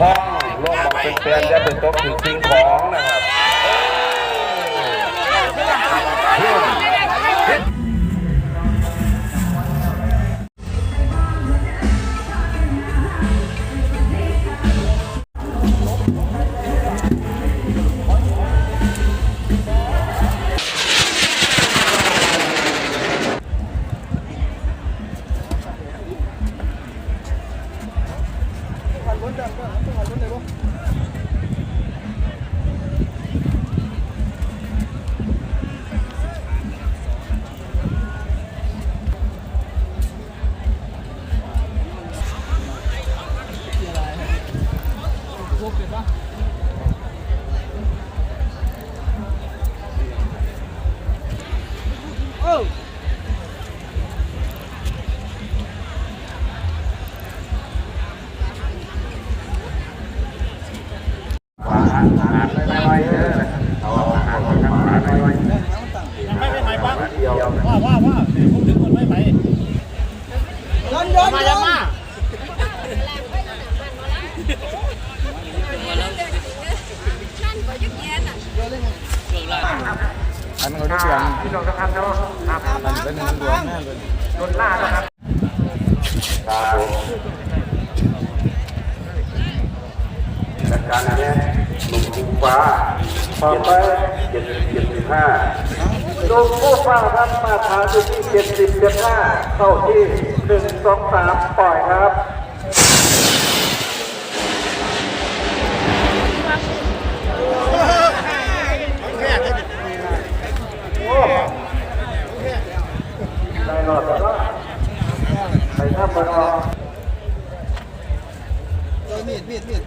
ห้องร่วมบอกเป็นเปลี่อนจะเป็นโต๊ะถึงสิ่งของนะครับ 한번 가져내고. วว่าว่าว่าผมถึงคนไม่ไปย้อนย้อนมาย้จะอนมาอันเขาได้เปลี่ยนพี่น้องทุกท่านเนาะครับมันเป็นหนึ่งดวงแน่เลยรถล่านะครับครับผมจัดการอันเนี้ยหนุ่มจิง ฟ้าต่อไปเจ็ดสิบเจ็ดสิบห้าลงผู้ฟ้าครับมาทางอยู่ที่เจ็ดสิบเจ็ดห้าเข้าที่หนึ่งสองสามปล่อยครับโอ้ได้รอดแล้วไปถ้าไปรอเออมีดมีดมีด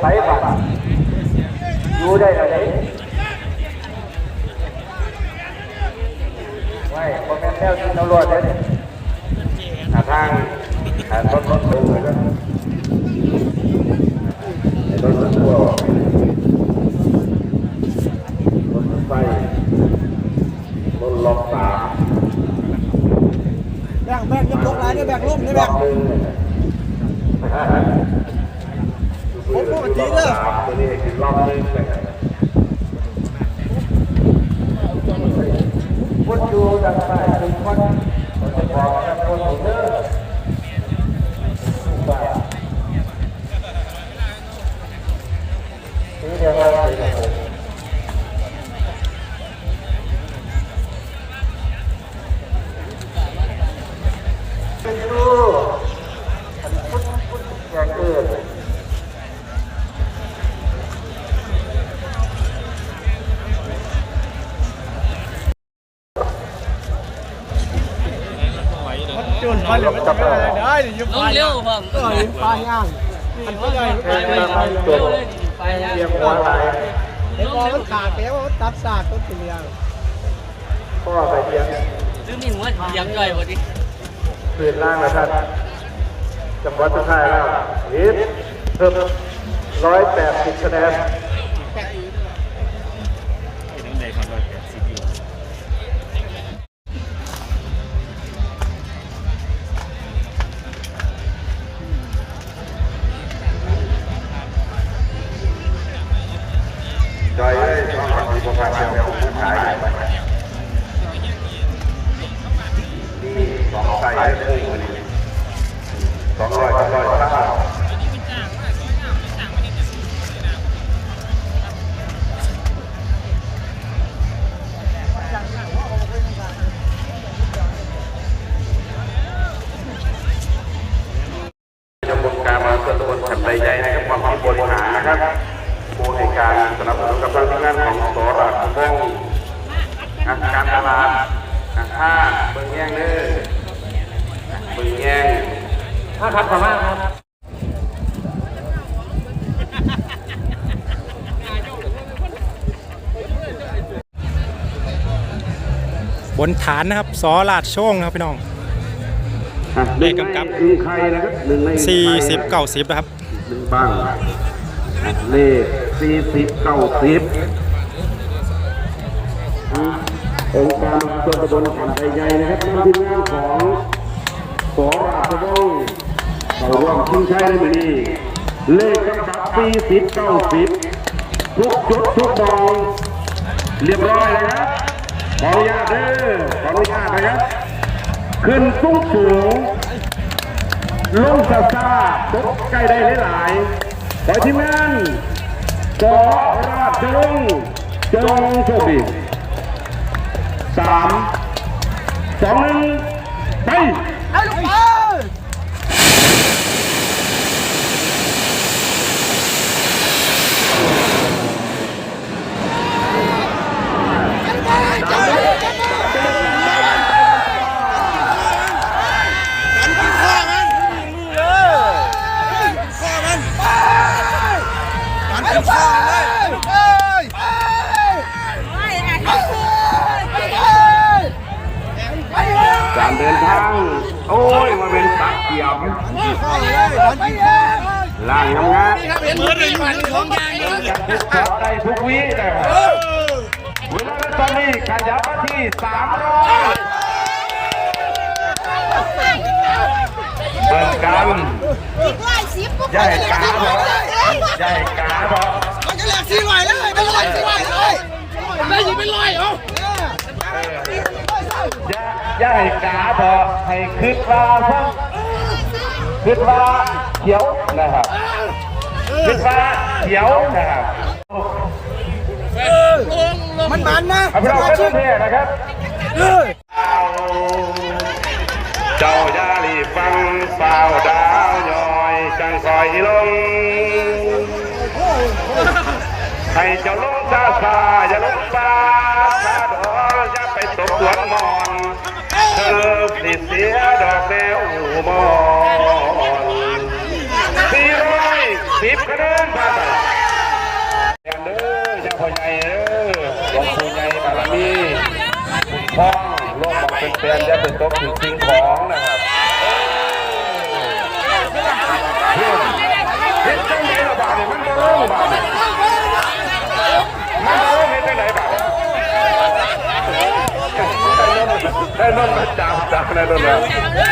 ไปไสบัตรอยู่ได้ไหนไม่คอมเมนต์แล้วที่ตำรวจเลยหาทางหารถรถดูเลยก็ นไปเลยมันจะไม่ได้ได้ยุบลงเร็วผมเออปลาย่างอันก็ได้แค่ตั้งตัวเตรียมหัวไหลเห็นบอมันขาดแล้วมันตัดสากต้นเตียงข้อไปเตียมซื้อมีหัวยังย่อยพอดีคืนล่างแล้วท่านจังหวัดสุดท้ายแล้วฮิตเพิ่มร้อยแปดสิบคะแนน สองร้อยสองร้อยเก้าจะบงการมาส่วนตำบลฉันใดใหญ่นะครับความบริหารนะครับผู้ในการสนับสนุนกับทางงานของสระพงษ์การตลาดห้าเบิ่งแย่งเด้อ ถ้าครับสามารถครับบนฐานนะครับสอลาดโช่งนะครับพี่น้องเลขกำกับหนึ่งใครนะครับหนึ่งใน40เก้าสิบนะครับหนึ่งบ้างเลขสี่สิบเก้าสิบองค์การส่วนตำบลขันไทยใหญ่นะครับนำทีมงานของ สอราชวงศ์เขาร่วมชิงชัยในมือนี้เลขกำกับปีสิบเก้าสิบทุกจุดทุกมองเรียบร้อยนะครับขออนุญาตเด้อขออนุญาตนะครับ ขึ้นสูงสูงลงซาซาตกใกล้ได้หลายๆขอทีมงานสอราชวงศ์จงโชคดีสามสองหนึ่งไป กา ล่างงามงามทุกช็อตได้ทุกวินะครับเวลาตอนนี้ขยับมาที่สามร้อยเปิดกันอย่าให้กาเถอะอย่าให้กาเถอะอย่าอย่าให้กาเถอให้คิดว่าซะคิดว่า ขียวนะครับคิดว่าเขียวนะครับมันมันนะเอาพี่น้องเป็นเท่นะครับเจ้าอย่ารีบฟังเฝ้าดาวย้อยจังคอยลงให้เจ้าลงซาซาอย่าลงป่าซาดออย่าไปตกสวนมอนเธอสิเสียดอกแนวมอนสี่ร้อยสิบคะแนนผ่านไปอย่างเด้ออย่าพ่อใหญ่เด้อหลวงปู่ใหญ่บารมีพ้องโลกบอ กเป็นแฟนอย่าไปตกถึงสิ่งของนะครับเฮ้ยเฮ็ดจังไดล่ะบาดนี่มันบ่ลงบาดนี่มันเองเห็นไปไหนบ้างได้นนมจับจับได้นนแล้วสี่ร้อยสี่สิบ